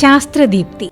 ശാസ്ത്രദീപ്തി.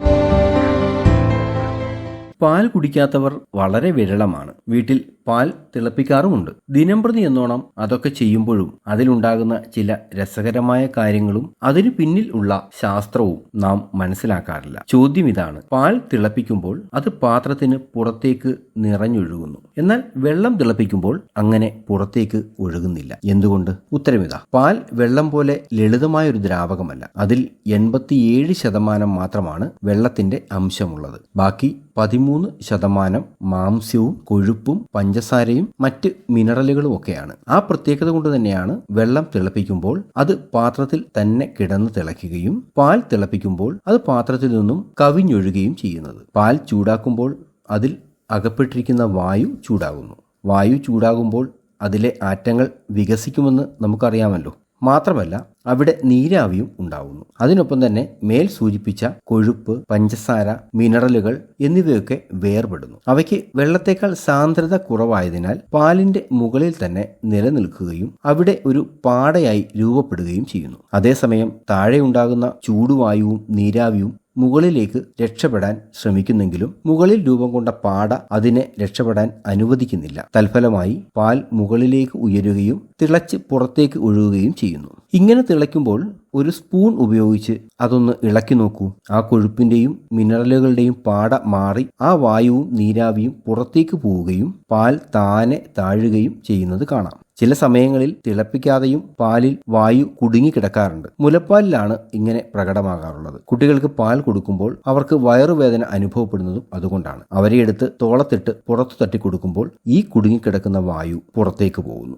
പാൽ കുടിക്കാത്തവർ വളരെ വിരളമാണ്. വീട്ടിൽ പാൽ തിളപ്പിക്കാറുമുണ്ട്. ദിനംപ്രതി എന്നോണം അതൊക്കെ ചെയ്യുമ്പോഴും അതിലുണ്ടാകുന്ന ചില രസകരമായ കാര്യങ്ങളും അതിനു പിന്നിൽ ഉള്ള ശാസ്ത്രവും നാം മനസ്സിലാക്കാറില്ല. ചോദ്യം ഇതാണ്. പാൽ തിളപ്പിക്കുമ്പോൾ അത് പാത്രത്തിന് പുറത്തേക്ക് നിറഞ്ഞൊഴുകുന്നു. എന്നാൽ വെള്ളം തിളപ്പിക്കുമ്പോൾ അങ്ങനെ പുറത്തേക്ക് ഒഴുകുന്നില്ല. എന്തുകൊണ്ട്? ഉത്തരമിതാ. പാൽ വെള്ളം പോലെ ലളിതമായ ഒരു ദ്രാവകമല്ല. അതിൽ എൺപത്തിയേഴ് ശതമാനം മാത്രമാണ് വെള്ളത്തിന്റെ അംശമുള്ളത്. ബാക്കി പതിമൂന്ന് ശതമാനം മാംസ്യവും കൊഴുപ്പും പഞ്ചസാരയും മറ്റ് മിനറലുകളും ഒക്കെയാണ്. ആ പ്രത്യേകത കൊണ്ട് തന്നെയാണ് വെള്ളം തിളപ്പിക്കുമ്പോൾ അത് പാത്രത്തിൽ തന്നെ കിടന്ന് തിളയ്ക്കുകയും പാൽ തിളപ്പിക്കുമ്പോൾ അത് പാത്രത്തിൽ നിന്നും കവിഞ്ഞൊഴുകയും ചെയ്യുന്നത്. പാൽ ചൂടാക്കുമ്പോൾ അതിൽ അകപ്പെട്ടിരിക്കുന്ന വായു ചൂടാകുന്നു. വായു ചൂടാകുമ്പോൾ അതിലെ ആറ്റങ്ങൾ വികസിക്കുമെന്ന് നമുക്കറിയാമല്ലോ. മാത്രമല്ല അവിടെ നീരാവിയും ഉണ്ടാവുന്നു. അതിനൊപ്പം തന്നെ മേൽ സൂചിപ്പിച്ച കൊഴുപ്പ് പഞ്ചസാര മിനറലുകൾ എന്നിവയൊക്കെ വേർപെടുന്നു. അവയ്ക്ക് വെള്ളത്തേക്കാൾ സാന്ദ്രത കുറവായതിനാൽ പാലിന്റെ മുകളിൽ തന്നെ നിലനിൽക്കുകയും അവിടെ ഒരു പാടയായി രൂപപ്പെടുകയും ചെയ്യുന്നു. അതേസമയം താഴെ ഉണ്ടാകുന്ന ചൂടുവായുവും നീരാവിയും മുകളിലേക്ക് രക്ഷപ്പെടാൻ ശ്രമിക്കുന്നെങ്കിലും മുകളിൽ രൂപം കൊണ്ട പാട അതിനെ രക്ഷപ്പെടാൻ അനുവദിക്കുന്നില്ല. തൽഫലമായി പാൽ മുകളിലേക്ക് ഉയരുകയും തിളച്ച് പുറത്തേക്ക് ഒഴുകുകയും ചെയ്യുന്നു. ഇങ്ങനെ തിളയ്ക്കുമ്പോൾ ഒരു സ്പൂൺ ഉപയോഗിച്ച് അതൊന്ന് ഇളക്കി നോക്കൂ. ആ കൊഴുപ്പിന്റെയും മിനറലുകളുടെയും പാട മാറി ആ വായുവും നീരാവിയും പുറത്തേക്ക് പോവുകയും പാൽ താനെ താഴുകയും ചെയ്യുന്നത് കാണാം. ചില സമയങ്ങളിൽ തിളപ്പിക്കാതെയും പാലിൽ വായു കുടുങ്ങിക്കിടക്കാറുണ്ട് മുലപ്പാലിലാണ് ഇങ്ങനെ പ്രകടമാകാറുള്ളത്. കുട്ടികൾക്ക് പാൽ കൊടുക്കുമ്പോൾ അവർക്ക് വയറുവേദന അനുഭവപ്പെടുന്നതും അതുകൊണ്ടാണ്. അവരെ എടുത്ത് തോളത്തിട്ട് പുറത്തു തട്ടി കൊടുക്കുമ്പോൾ ഈ കുടുങ്ങിക്കിടക്കുന്ന വായു പുറത്തേക്ക് പോകുന്നു.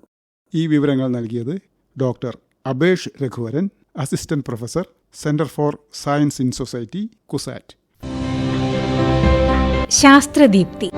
ഈ വിവരങ്ങൾ നൽകിയത് doctor Abesh Raghuvaran assistant professor centre for science in society CUSAT ശാസ്ത്രദീപ്തി